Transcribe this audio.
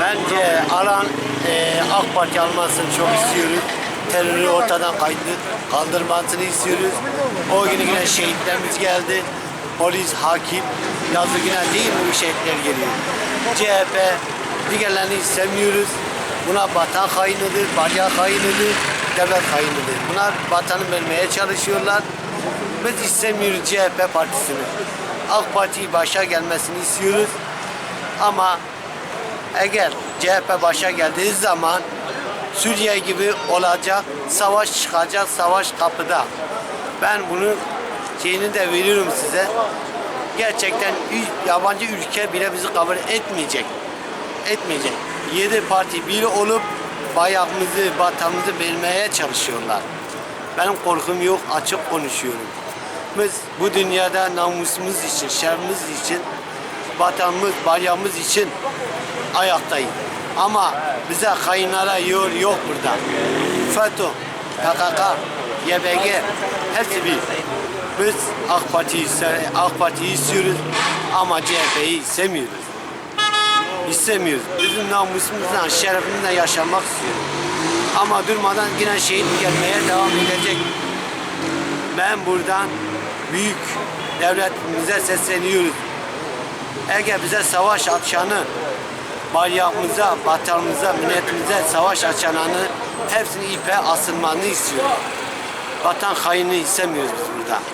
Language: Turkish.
Bence alan e, AK Parti almasını çok istiyoruz. Terörü ortadan kaydı, kaldırmasını istiyoruz. O günü yine şehitlerimiz geldi. Polis, hakim, yazı güne değil bu şehitler geliyor. CHP diğerlerini istemiyoruz. Buna vatan hainidir, bacağı hainidir, devlet hainidir. Bunlar vatanı vermeye çalışıyorlar. Biz istemiyoruz CHP partisini. AK Parti başa gelmesini istiyoruz. Ama eğer CHP başa geldiği zaman Suriye gibi olacak, savaş çıkacak, savaş kapıda. Ben bunu şeyini de veriyorum size. Gerçekten yabancı ülke bile bizi kabul etmeyecek. Etmeyecek. Yedi parti bir olup bayağımızı, vatanımızı vermeye çalışıyorlar. Benim korkum yok, açık konuşuyorum. Biz bu dünyada namusumuz için, şerefimiz için, vatanımız, bayrağımız için ayaktayız. Ama bize hainlara yol yok burada. FETÖ, PKK, YPG hepsi bir. Biz AK Parti'yi AK Parti'yi istiyoruz ama CHP'yi istemiyoruz. İstemiyoruz. Bizim namusumuzla, şerefimizle yaşamak istiyoruz. Ama durmadan yine şehit gelmeye devam edecek. Ben buradan büyük devletimize sesleniyoruz. Eğer bize savaş açanı, bayrağımıza, vatanımıza, milletimize savaş açananı hepsini ipe asılmanı istiyoruz. Vatan haini istemiyoruz biz burada.